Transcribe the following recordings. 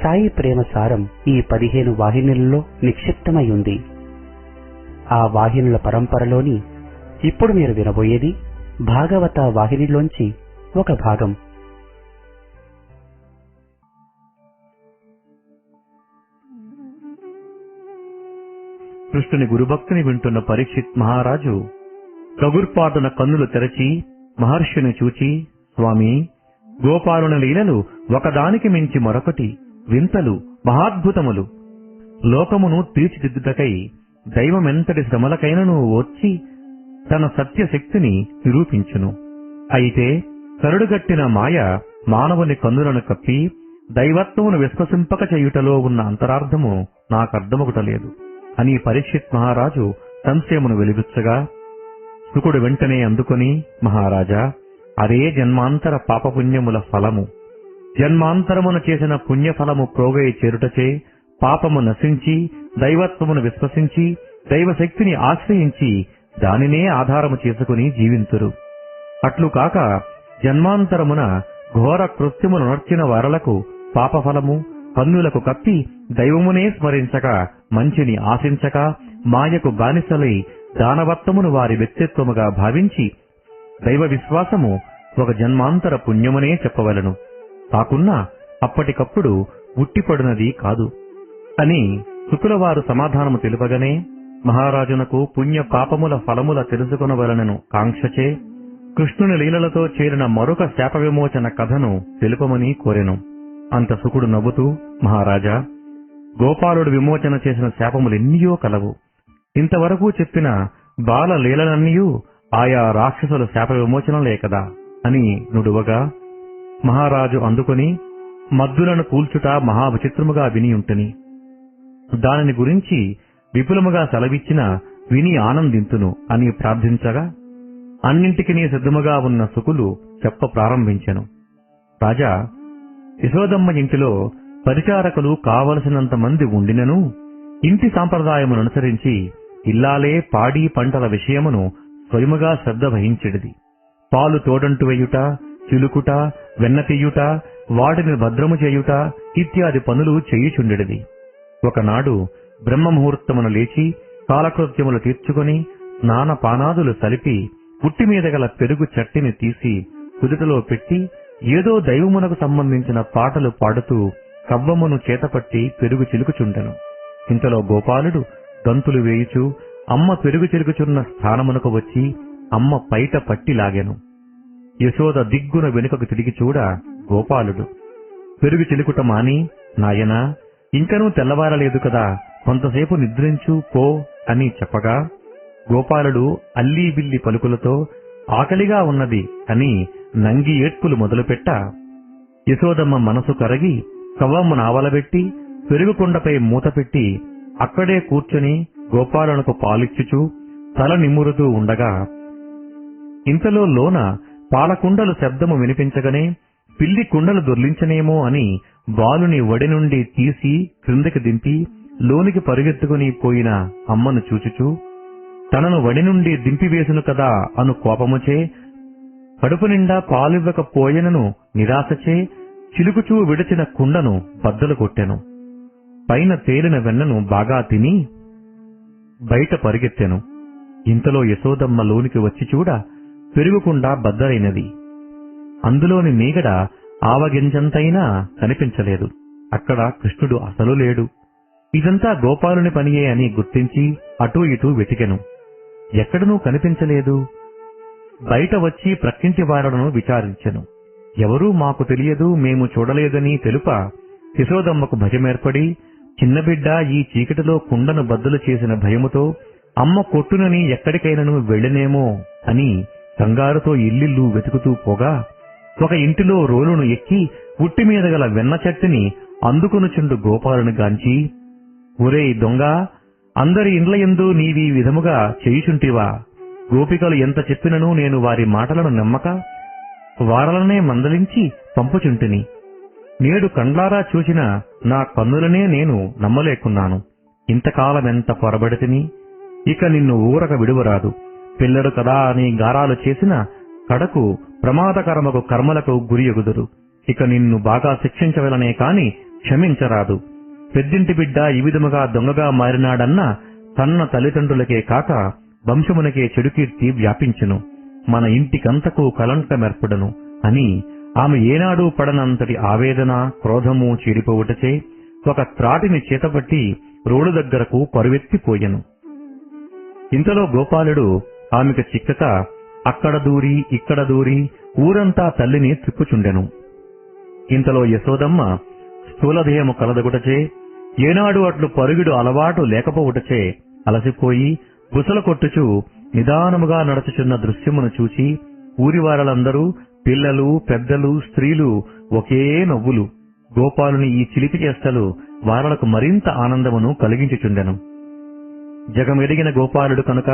సాయి ప్రేమ సారం ఈ పదిహేను వాహినులలో నిక్షిప్తమై ఉంది ఆ వాహినుల పరంపరలోని ఇప్పుడు మీరు వినబోయేది భాగవత వాహినిలోంచి ఒక భాగం. కృష్ణుని గురుభక్తిని వింటున్న పరీక్షిత్ మహారాజు కగుర్పాటున కన్నులు తెరచి మహర్షిని చూచి స్వామి గోపాలుని లీలలు ఒకదానికి మించి మరొకటి వింతలు మహాద్భుతములు. లోకమును తీర్చిదిద్దుటకై దైవమెంతటి శ్రమలకైనను వచ్చి తన సత్యశక్తిని నిరూపించును. అయితే కరుడుగట్టిన మాయ మానవుని కన్నులను కప్పి దైవత్వమును విశ్వసింపక చేయుటలో ఉన్న అంతరార్థము నాకర్థమొకటలేదు అని పరీక్షిత్ మహారాజు సంశయమును వెలిబుచ్చగా శుకుడు వెంటనే అందుకొని మహారాజా అదే జన్మాంతర పాపపుణ్యముల ఫలము. జన్మాంతరమున చేసిన పుణ్యఫలము ప్రోగై చేరుటచే పాపము నశించి దైవత్వమును విశ్వసించి దైవశక్తిని ఆశ్రయించి దానినే ఆధారము చేసుకుని జీవింతురు. అట్లు కాక జన్మాంతరమున ఘోర కృత్యములు నర్చిన వారలకు పాపఫలము పన్నులకు కప్పి దైవమునే స్మరించక మంచిని ఆశించక మాయకు బానిసలై దానవత్వమును వారి వ్యక్తిత్వముగా భావించి దైవ విశ్వాసము ఒక జన్మాంతర పుణ్యమునే చెప్పవలను. కాకున్నా అప్పటికప్పుడు ఉట్టిపడినది కాదు. అని శుకులవారు సమాధానము తెలుపగనే మహారాజునకు పుణ్య పాపముల ఫలముల తెలుసుకొనవలనను కాంక్షచే కృష్ణుని లీలలతో చేరిన మరొక శాప విమోచన కథను తెలుపమని కోరెను. అంత సుకుడు నవ్వుతూ మహారాజా గోపాలుడు విమోచన చేసిన శాపములెన్నియో కలవు. ఇంతవరకు చెప్పిన బాల లీలలన్నీయూ ఆయా రాక్షసుల శాప విమోచనలే కదా అని నుడువగా మహారాజు అందుకొని మద్దులను కూల్చుట మహావిచిత్రముగా వినియుంటని దానిని గురించి విపులముగా సెలవిచ్చిన విని ఆనందింతును అని ప్రార్థించగా అన్నింటికి సిద్ధముగా ఉన్న సుకులు చెప్ప ప్రారంభించెను. రాజా యశోదమ్మ ఇంటిలో పరిచారకులు కావలసినంత మంది ఉండినను ఇంటి సాంప్రదాయమును అనుసరించి ఇల్లాలే పాడి పంటల విషయమును స్వయముగా శ్రద్ధ వహించెడిది. పాలు తోడంటు వేయుట చిలుకుట వెన్న తీయుట వాటిని భద్రము చేయుట ఇత్యాది పనులు చేయుచుండెడిది ఒకనాడు బ్రహ్మముహూర్తమున లేచి కాలకృత్యములు తీర్చుకొని స్నానపానాదులు సలిపి పుట్టి మీద గల పెరుగు చట్టిని తీసి కుదుటలో పెట్టి ఏదో దైవమునకు సంబంధించిన పాటలు పాడుతూ కవ్వమును చేతపట్టి పెరుగు చిలుకుచుండెను. ఇంతలో గోపాలుడు గంతులు వేయుచు అమ్మ పెరుగు చిలుకుచున్న స్థానమునకు వచ్చి అమ్మ పైట పట్టి లాగెను. యశోద దిగ్గున వెనుకకు తిరిగి చూడ గోపాలుడు. పెరుగు చిలుకుట మాని నాయనా ఇంకనూ తెల్లవారలేదు కదా కొంతసేపు నిద్రించు పో అని చెప్పగా గోపాలుడు అల్లీబిల్లి పలుకులతో ఆకలిగా ఉన్నది అని నంగి ఏడ్పులు మొదలుపెట్ట. యశోదమ్మ మనసు కరగి కవ్వమ్మ నావలబెట్టి పెరుగుకొండపై మూతపెట్టి అక్కడే కూర్చొని గోపాలునకు పాలిచ్చుచూ తల నిమ్మురుతూ ఉండగా ఇంతలో లోన పాలకుండలు శబ్దము వినిపించగనే పిల్లి కుండలు దొర్లించనేమో అని బాలుని వడి నుండి తీసి క్రిందకి దింపి లోనికి పరుగెత్తుకుని పోయిన అమ్మను చూచుచూ తనను వడి నుండి దింపివేసును కదా అను కోపముచే కడుపు నిండా పాలివ్వకపోయెనను నిరాశచే చిలుకుచూ విడిచిన కుండను బద్దలు కొట్టెను. పైన తేలిన వెన్నను బాగా తిని బయట పరిగెత్తెను. ఇంతలో యశోదమ్మ లోనికి వచ్చి చూడ పెరుగుకుండా బద్దలైనది. అందులోని మీగడ ఆవగింజంతైనా కనిపించలేదు. అక్కడ కృష్ణుడు అసలు లేడు. ఇదంతా గోపాలుని పనియే అని గుర్తించి అటూ ఇటూ వెతికెను. ఎక్కడనూ కనిపించలేదు. బయట వచ్చి ప్రక్కింటి వారలను విచారించెను. ఎవరూ మాకు తెలియదు మేము చూడలేదని తెలుప యశోదమ్మకు భయమేర్పడి చిన్న బిడ్డ ఈ చీకటిలో కుండను బద్దలు చేసిన భయముతో అమ్మ కొట్టునని ఎక్కడికైనను వెళ్ళనేమో అని కంగారుతో ఇల్లిల్లు వెతుకుతూ పోగా ఒక ఇంటిలో రోలును ఎక్కి ఉట్టి మీద గల వెన్న చెట్టుని అందుకొనుచుండు గోపాలుని గాంచి ఒరేయ్ దొంగ అందరి ఇండ్ల ఎందు నీవీ విధముగా చేయుచుంటివా? గోపికలు ఎంత చెప్పినను నేను వారి మాటలను నమ్మక వారలనే మందలించి పంపుచుంటిని. నేడు కండ్లారా చూసిన నా కన్నులనే నేను నమ్మలేకున్నాను. ఇంతకాలమెంత పొరబడితిని ఇక నిన్ను ఊరక విడువరాదు. పిల్లడు కదా అని గారాలు చేసిన కడకు ప్రమాదకరమకు కర్మలకు గురియగుదురు. ఇక నిన్ను బాగా శిక్షించవలనే కాని క్షమించరాదు. పెద్దింటి బిడ్డ ఈ విధముగా దొంగగా మారినాడన్న తన్న తల్లిదండ్రులకే కాక వంశమునకే చెడుకీర్తి వ్యాపించును. మన ఇంటికంతకు కలంకమెర్పడను అని ఆమె ఏనాడూ పడనంతటి ఆవేదన క్రోధము చీడిపోవుటచే ఒక త్రాటిని చేతపట్టి రోడ్డు దగ్గరకు పరువెత్తిపోయెను. ఇంతలో గోపాలుడు ఆమెకు చిక్కక అక్కడ దూరి ఇక్కడ దూరి ఊరంతా తల్లిని త్రిప్పుచుండెను. ఇంతలో యశోదమ్మ స్థూలదేహము కలదగుటచే ఏనాడు అట్లు పరుగుడు అలవాటు లేకపోవుటచే అలసిపోయి గుసల కొట్టుచు నిదానముగా నడుచుచున్న దృశ్యమును చూచి ఊరివారలందరూ పిల్లలు పెద్దలు స్త్రీలు ఒకే నవ్వులు గోపాలుని ఈ చిలిపి చేష్టలు వారలకు మరింత ఆనందమును కలిగించుచుండెను. జగమెరిగిన గోపాలుడు కనుక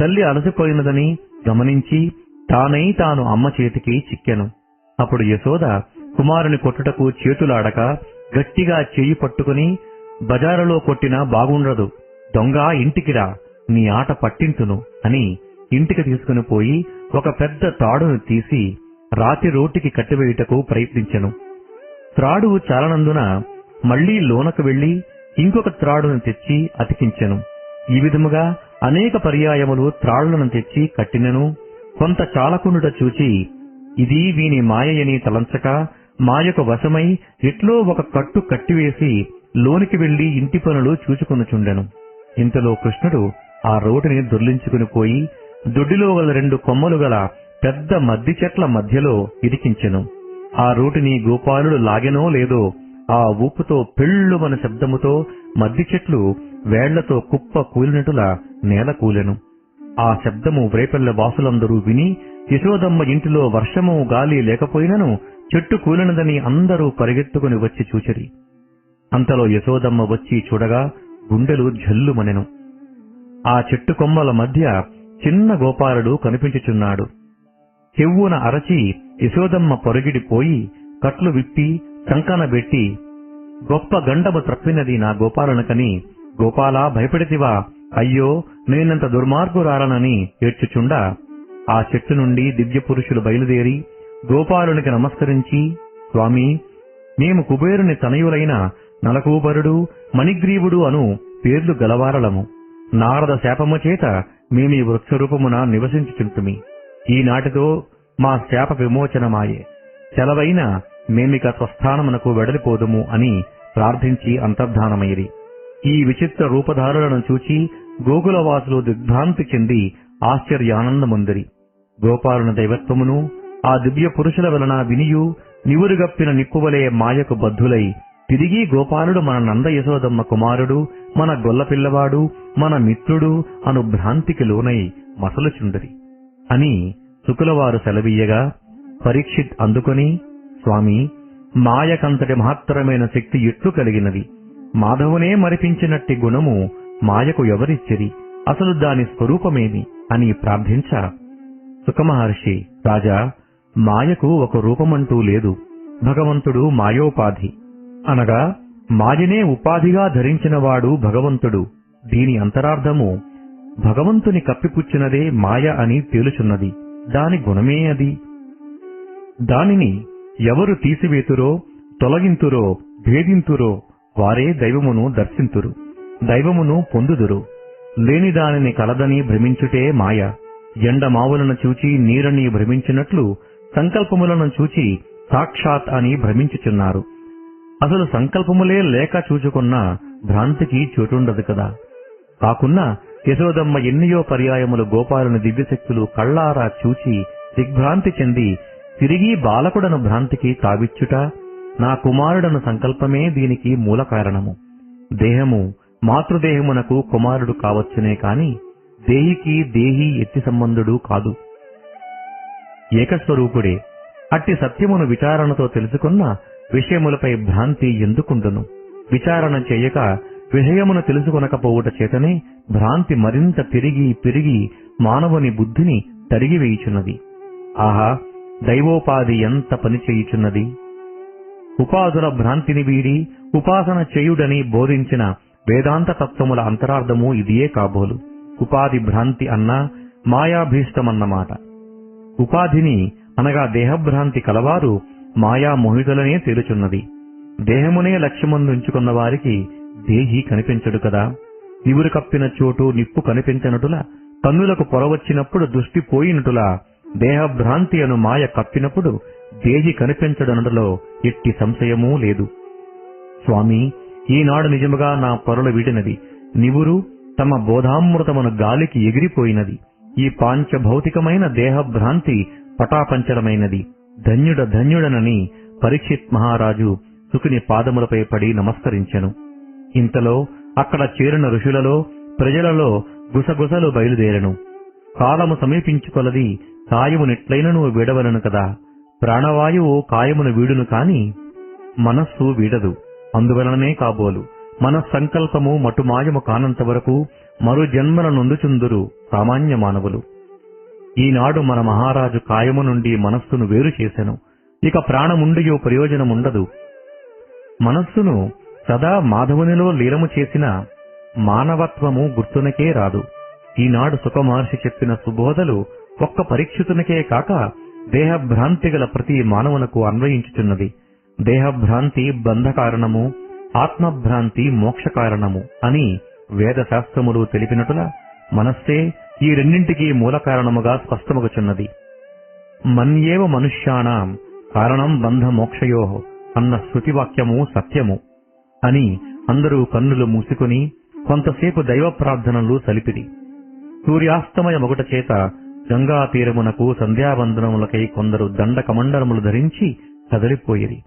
తల్లి అలసిపోయినదని గమనించి తానై తాను అమ్మ చేతికి చిక్కెను. అప్పుడు యశోద కుమారుని కొట్టుటకు చేతులాడక గట్టిగా చేయి పట్టుకుని బజారులో కొట్టినా బాగుండదు. దొంగ ఇంటికిరా నీ ఆట పట్టింతును అని ఇంటికి తీసుకుని పోయి ఒక పెద్ద తాడును తీసి రాతి రోటికి కట్టివేయుటకు ప్రయత్నించెను. త్రాడు చాలనందున మళ్ళీ లోనకు వెళ్ళి ఇంకొక త్రాడును తెచ్చి అతికించెను. ఈ విధముగా అనేక పర్యాయములు త్రాళ్ళను తెచ్చి కట్టినను కొంత చాలకుండుట చూచి ఇది వీని మాయయని తలంచక మాయకు వశమై ఎట్లో ఒక కట్టు కట్టివేసి లోనికి వెళ్ళి ఇంటి పనులు చూచుకొనుచుండెను. ఇంతలో కృష్ణుడు ఆ రోటిని దొర్లించుకుని పోయి దొడ్డిలో గల రెండు కొమ్మలు గల పెద్ద మద్ది చెట్ల మధ్యలో ఇరికించెను. ఆ రోటిని గోపాలుడు లాగెనో లేదో ఆ ఊపుతో పెళ్ళుమన శబ్దముతో మద్ది చెట్లు వేళ్ళతో కుప్ప కూలినట్టులా నేల కూలెను ఆ శబ్దము వ్రేపల్లె వాసులందరూ విని యశోదమ్మ ఇంటిలో వర్షము గాలి లేకపోయినను చెట్టు కూలినదని అందరూ పరిగెత్తుకుని వచ్చి చూచిరి. అంతలో యశోదమ్మ వచ్చి చూడగా గుండెలు జల్లుమనెను. ఆ చెట్టు కొమ్మల మధ్య చిన్న గోపాలుడు కనిపించుచున్నాడు. చెవ్వున అరచి యశోదమ్మ పొరుగిడిపోయి కట్లు విప్పి కంకన పెట్టి గొప్ప గండము త్రప్పినది నా గోపాలనకని గోపాలా భయపడితివా? అయ్యో నేనంత దుర్మార్గురాలనని ఏడ్చుచుండా. ఆ చెట్టు నుండి దివ్య పురుషులు బయలుదేరి గోపాలునికి నమస్కరించి స్వామి మేము కుబేరుని తనయులైన నలకూబరుడు మణిగ్రీవుడు అను పేర్లు గలవారలము. నారద శాపము చేత మేమీ వృక్షరూపమున నివసించుచుంటుమి. ఈనాటితో మా శాప విమోచనమాయే. సెలవైన మేమిక స్వస్థానమునకు వెడలిపోదుము అని ప్రార్థించి అంతర్ధానమైరి ఈ విచిత్ర రూపధారులను చూచి గోకులవాసులు దిగ్భ్రాంతి చెంది ఆశ్చర్యానందముందిరి. గోపాలుని దైవత్వమును ఆ దివ్య పురుషుల వలన వినియు నివురుగప్పిన నిప్పువలే మాయకు బద్ధులై తిరిగి గోపాలుడు మన నంద యశోదమ్మ కుమారుడు మన గొల్లపిల్లవాడు మన మిత్రుడు అను భ్రాంతికి లోనై మసలుచుండరి అని శుకులవారు సెలవీయగా పరీక్షిత్ అందుకొని స్వామి మాయకంతటి మహత్తరమైన శక్తి ఎట్లు కలిగినది? మాధవునే మరిపించినట్టి గుణము మాయకు ఎవరిచ్చిరి? అసలు దాని స్వరూపమేమి? అని ప్రార్థించ. సుఖమహర్షి రాజా మాయకు ఒక రూపమంటూ లేదు. భగవంతుడు మాయోపాధి. అనగా మాయనే ఉపాధిగా ధరించినవాడు భగవంతుడు. దీని అంతరార్థము భగవంతుని కప్పిపుచ్చినదే మాయ అని తేలుచున్నది. దాని గుణమే అది. దానిని ఎవరు తీసివేతురో తొలగింతురో భేదింతురో వారే దైవమును దర్శింతురు దైవమును పొందుదురు. లేని దానిని కలదని భ్రమించుటే మాయ ఎండమావులను చూచి నీరని భ్రమించినట్లు సంకల్పములను చూచి సాక్షాత్ అని భ్రమించుచున్నారు. అసలు సంకల్పములే లేక చూచుకున్న భ్రాంతికి చోటుండదు కదా. కాకున్నా యశోదమ్మ ఎన్నియో పర్యాయములు గోపాలుని దివ్యశక్తులు కళ్ళారా చూచి దిగ్భ్రాంతి చెంది తిరిగి బాలకుడను భ్రాంతికి తావిచ్చుట నా కుమారుడను సంకల్పమే దీనికి మూల కారణము. దేహము మాతృదేహమునకు కుమారుడు కావచ్చునే కాని దేహికి దేహి ఎత్తి సంబంధుడు కాదు. ఏకస్వరూపుడే అట్టి సత్యమును విచారణతో తెలుసుకున్న విషయములపై భ్రాంతి ఎందుకుండును? విచారణ చేయక విషయమును తెలుసుకొనకపోవుట చేతనే భ్రాంతి మరింత తిరిగి పెరిగి మానవుని బుద్ధిని తరిగివేయుచున్నది. ఆహా దైవోపాధి ఎంత పని చేయుచున్నది? ఉపాధుల భ్రాంతిని వీడి ఉపాసన చేయుడని బోధించిన వేదాంత తత్వముల అంతరార్థము ఇదియే కాబోలు. ఉపాధి భ్రాంతి అన్నా మాయాభీష్టమన్నమాట. ఉపాధిని అనగా దేహభ్రాంతి కలవారు మాయా మోహితులనే తేలుచున్నది. దేహమునే లక్ష్యమందుంచుకున్న వారికి దేహి కనిపించడు కదా. నివురు కప్పిన చోటు నిప్పు కనిపించనటుల కన్నులకు పొరవచ్చినప్పుడు దృష్టి పోయినటులా దేహభ్రాంతి అను మాయ కప్పినప్పుడు దేహి కనిపించడనడలో ఎట్టి సంశయమూ లేదు. స్వామి ఈనాడు నిజముగా నా పొరలు వీడినది. నివురు తమ బోధామృతమును గాలికి ఎగిరిపోయినది. ఈ పాంచభౌతికమైన దేహభ్రాంతి పటాపంచలమైనది ధన్యుడ ధన్యుడనని పరీక్షిత్ మహారాజు సుకుని పాదములపై పడి నమస్కరించెను. ఇంతలో అక్కడ చేరిన ఋషులలో ప్రజలలో గుసగుసలు బయలుదేరెను. కాలము సమీపించుకొలది కాయము నెట్లైనను విడవలను కదా. ప్రాణవాయువు కాయమును వీడును కాని మనస్సు వీడదు. అందువలననే కాబోలు మన సంకల్పము మటుమాయము కానంత వరకు మరు జన్మల నొందుచుందురు సామాన్య మానవులు. ఈనాడు మన మహారాజు కాయము నుండి మనస్సును వేరు చేసెను. ఇక ప్రాణముండియో ప్రయోజనముండదు. మనస్సును సదా మాధవునిలో లీలము చేసిన మానవత్వము గుర్తునకే రాదు. ఈనాడు సుఖమహర్షి చెప్పిన సుబోధలు ఒక్క పరీక్షితునికే కాక దేహభ్రాంతి గల ప్రతి మానవునకు అన్వయించుచున్నది. దేహభ్రాంతి బంధ కారణము ఆత్మభ్రాంతి మోక్ష కారణము అని వేదశాస్త్రములు తెలిపినట్ల మనస్సే ఈ రెండింటికి మూల కారణముగా స్పష్టమగుచున్నది. మన్యేవ మనుష్యాణం కారణం బంధ మోక్షయో అన్న శృతివాక్యము సత్యము అని అందరూ కన్నులు మూసుకుని కొంతసేపు దైవ ప్రార్థనలు సలిపిరి. సూర్యాస్తమయమొకట చేత గంగా తీరమునకు సంధ్యావందనములకై కొందరు దండ కమండలములు ధరించి కదలిపోయిరి